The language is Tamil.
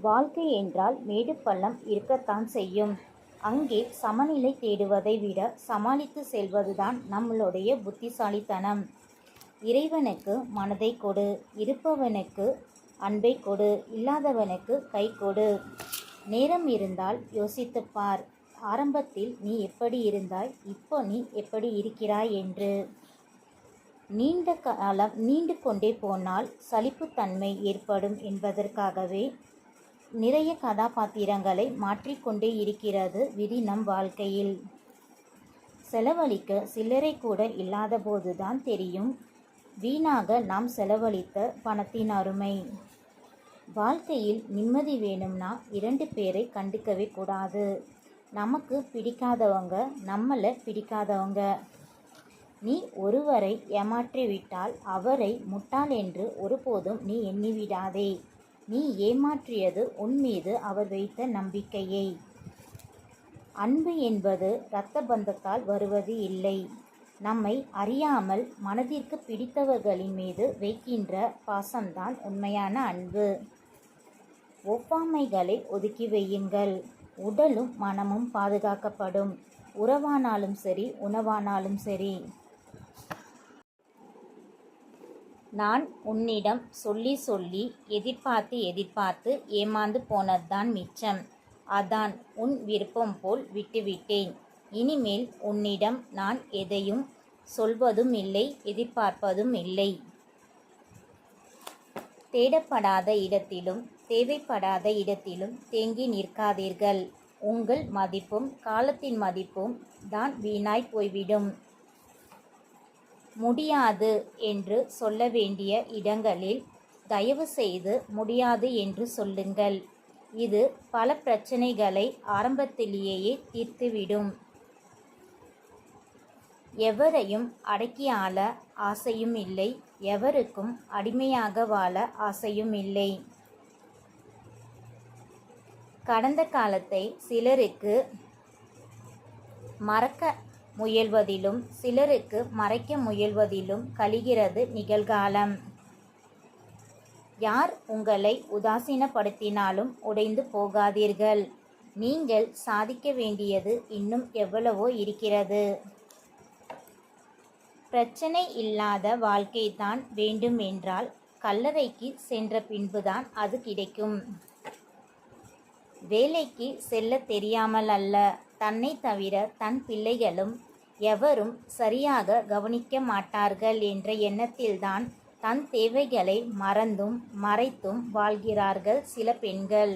வாழ்க்கை என்றால் மேடு பள்ளம் இருக்கத்தான் செய்யும். அங்கே சமநிலை தேடுவதை விட சமாளித்து செல்வதுதான் நம்மளுடைய புத்திசாலித்தனம். இறைவனுக்கு மனதைக் கொடு. இருப்பவனுக்கு அன்பை கொடு. இல்லாதவனுக்கு கை கொடு. நேரம் இருந்தால் யோசித்துப் பார். ஆரம்பத்தில் நீ எப்படி இருந்தாய் இப்போ நீ எப்படி இருக்கிறாய் என்று. நீண்ட காலம் நீண்டு கொண்டே போனால் சலிப்புத்தன்மை ஏற்படும் என்பதற்காகவே நிறைய கதாபாத்திரங்களை மாற்றிக்கொண்டே இருக்கிறது விதி நம் வாழ்க்கையில். செலவழிக்க சில்லறை கூட இல்லாதபோதுதான் தெரியும் வீணாக நாம் செலவழித்த பணத்தின் அருமை. வாழ்க்கையில் நிம்மதி வேணும்னா இரண்டு பேரை கண்டுக்கவே கூடாது. நமக்கு பிடிக்காதவங்க நம்மளை பிடிக்காதவங்க. நீ ஒருவரை ஏமாற்றிவிட்டால் அவரை முட்டாள் என்று ஒருபோதும் நீ எண்ணிவிடாதே. நீ ஏமாற்றியது உன்மீது அவர் வைத்த நம்பிக்கையை. அன்பு என்பது ரத்த பந்தத்தால் வருவது இல்லை. நம்மை அறியாமல் மனதிற்கு பிடித்தவர்களின் மீது வைக்கின்ற பாசம்தான் உண்மையான அன்பு. ஒவ்வாமைகளை ஒதுக்கி வையுங்கள். உடலும் மனமும் பாதுகாக்கப்படும். உறவானாலும் சரி உணவானாலும் சரி. நான் உன்னிடம் சொல்லி சொல்லி எதிர்பார்த்து எதிர்பார்த்து ஏமாந்து போனதுதான் மிச்சம். அதான் உன் விருப்பம் போல் விட்டுவிட்டேன். இனிமேல் உன்னிடம் நான் எதையும் சொல்வதும் இல்லை எதிர்பார்ப்பதுமில்லை. தேடப்படாத இடத்திலும் தேவைப்படாத இடத்திலும் தேங்கி நிற்காதீர்கள். உங்கள் மதிப்பும் காலத்தின் மதிப்பும் தான் வீணாய் போய்விடும். முடியாது என்று சொல்ல வேண்டிய இடங்களில் தயவு செய்து முடியாது என்று சொல்லுங்கள். இது பல பிரச்சனைகளை ஆரம்பத்திலேயே தீர்த்துவிடும். எவரையும் அடக்கி ஆள ஆசையுமில்லை எவருக்கும் அடிமையாக வாழ ஆசையும் இல்லை கடந்த காலத்தை சிலருக்கு மறக்க முயல்வதிலும் சிலருக்கு மறைக்க முயல்வதிலும் கழிகிறது நிகழ்காலம். யார் உங்களை உதாசீனப்படுத்தினாலும் உடைந்து போகாதீர்கள். நீங்கள் சாதிக்க வேண்டியது இன்னும் எவ்வளவோ இருக்கிறது. பிரச்சனை இல்லாத வாழ்க்கை தான் வேண்டும் என்றால் கல்லறைக்கு சென்ற பின்புதான் அது கிடைக்கும். வேலைக்கு செல்ல தெரியாமல் அல்ல தன்னை தவிர தன் பிள்ளைகளும் எவரும் சரியாக கவனிக்க மாட்டார்கள் என்ற எண்ணத்தில்தான் தன் தேவைகளை மறந்தும் மறைத்தும் வாழ்கிறார்கள் சில பெண்கள்.